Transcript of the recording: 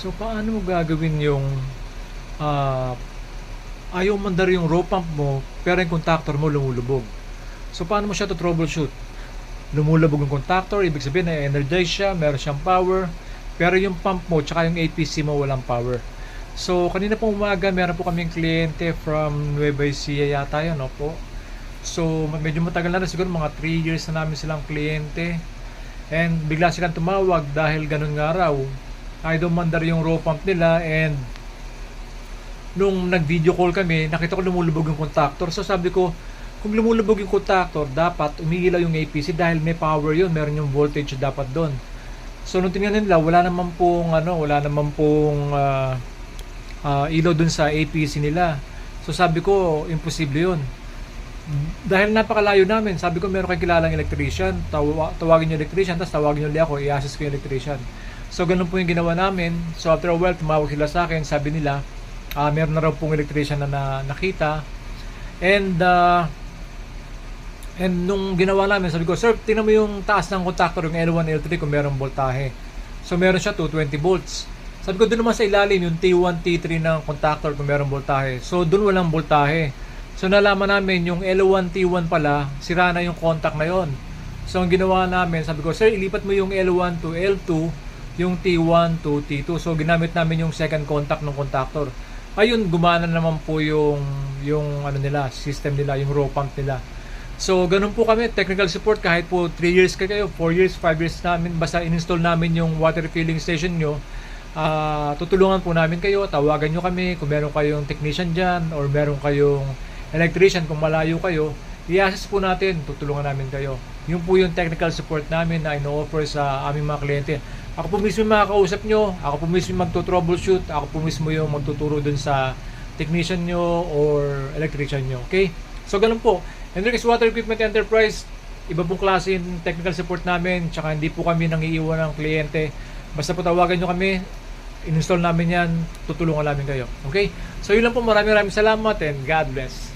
So paano mo gagawin yung ah, ayaw mandar yung row pump mo pero yung contactor mo lumulubog. So paano mo siya to troubleshoot? Lumulubog yung contactor, ibig sabihin na energize siya, meron siyang power, pero yung pump mo tsaka yung APC mo walang power. So kanina pong umaga meron po kaming kliyente from Nueva Ecija yata yun, no po. So medyo matagal na rin siguro mga 3 years na namin silang kliyente. And bigla silang tumawag dahil ganun nga raw. Ay mandar yung row pump nila and nung nag-video call kami, nakita ko lumulubog yung contactor. So sabi ko, kung lumulubog yung contactor, dapat umiilaw yung APC dahil may power yun, meron yung voltage dapat doon. So nung tingnan nila, wala naman pong ano, wala naman pong ah, ah, ilaw dun sa APC nila. So sabi ko, imposible yun. Dahil napakalayo namin, sabi ko meron kayong kilalang electrician, tawa, tawagin yung electrician, tapos tawagin yung ako, i-assist ko yung electrician. So ganun po yung ginawa namin. So after a while, tumawag sila sa akin, sabi nila, ah meron na raw pong electrician na, na nakita. And ah, And nung ginawa namin, sabi ko, Sir, tingnan mo yung taas ng contactor, yung L1, L3 kung merong voltahe. So meron siya 220 volts. Sabi ko, doon naman sa ilalim, yung T1, T3 ng contactor kung merong voltahe. So doon walang voltahe. So nalaman namin, yung L1, T1 pala, sira na yung contact na yon. So ang ginawa namin, sabi ko, Sir, ilipat mo yung L1 to L2, yung T1 to T2. So ginamit namin yung second contact ng contactor. Ayun, gumana naman po yung, yung ano nila, system nila, yung row pump nila. So, ganun po kami, technical support kahit po 3 years ka kayo, 4 years, 5 years namin, basta in-install namin yung water filling station nyo, ah, tutulungan po namin kayo, tawagan nyo kami kung meron kayong technician dyan or meron kayong electrician kung malayo kayo, i-assist po natin, tutulungan namin kayo. Yun po yung technical support namin na ino-offer sa aming mga kliyente. Ako po mismo yung makakausap nyo, ako po mismo yung magto-troubleshoot, ako po mismo yung magtuturo dun sa technician nyo or electrician nyo. Okay? So, ganun po. Enriquez Water Equipment Enterprise, iba pong klase yung technical support namin, tsaka hindi po kami nangiiwan ng kliyente. Basta po tawagan nyo kami, in-install namin yan, tutulungan namin kayo. Okay? So, yun lang po. Maraming maraming salamat and God bless.